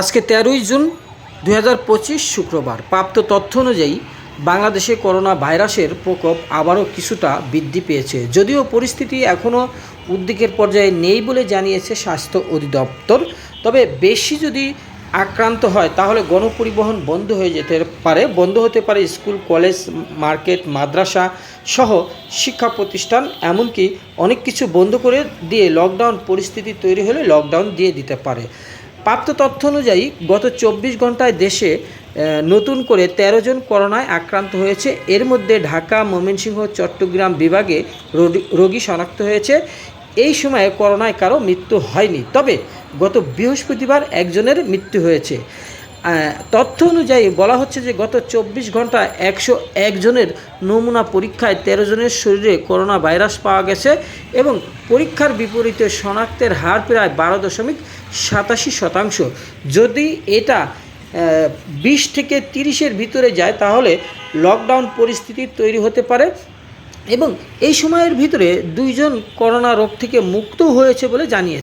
আজকে তেরোই জুন দু হাজার পঁচিশ শুক্রবার। প্রাপ্ত তথ্য অনুযায়ী বাংলাদেশে করোনা ভাইরাসের প্রকোপ আবারও কিছুটা বৃদ্ধি পেয়েছে। যদিও পরিস্থিতি এখনও উদ্বেগের পর্যায়ে নেই বলে জানিয়েছে স্বাস্থ্য অধিদপ্তর। তবে বেশি যদি আক্রান্ত হয়, তাহলে গণপরিবহন বন্ধ হয়ে যেতে পারে। বন্ধ হতে পারে স্কুল, কলেজ, মার্কেট, মাদ্রাসা সহ শিক্ষা প্রতিষ্ঠান। এমনকি অনেক কিছু বন্ধ করে দিয়ে লকডাউন পরিস্থিতি তৈরি হলে লকডাউন দিয়ে দিতে পারে। প্রাপ্ত তথ্য অনুযায়ী গত চব্বিশ ঘন্টায় দেশে নতুন করে ১৩ জন করোনায় আক্রান্ত হয়েছে। এর মধ্যে ঢাকা, ময়মনসিংহ, চট্টগ্রাম বিভাগে রোগী- শনাক্ত হয়েছে। এই সময়ে করোনায় কারও মৃত্যু হয়নি। তবে গত বৃহস্পতিবার একজনের মৃত্যু হয়েছে। তথ্য অনুযায়ী বলা হচ্ছে যে গত চব্বিশ ঘণ্টা একশো একজনের নমুনা পরীক্ষায় তেরো জনের শরীরে করোনা ভাইরাস পাওয়া গেছে এবং পরীক্ষার বিপরীতে শনাক্তের হার প্রায় বারো দশমিক সাতাশি শতাংশ। যদি এটা বিশ থেকে তিরিশের ভিতরে যায়, তাহলে লকডাউন পরিস্থিতি তৈরি হতে পারে এবং এই সময়ের ভিতরে দুইজন করোনা রোগ থেকে মুক্ত হয়েছে বলে জানিয়েছে।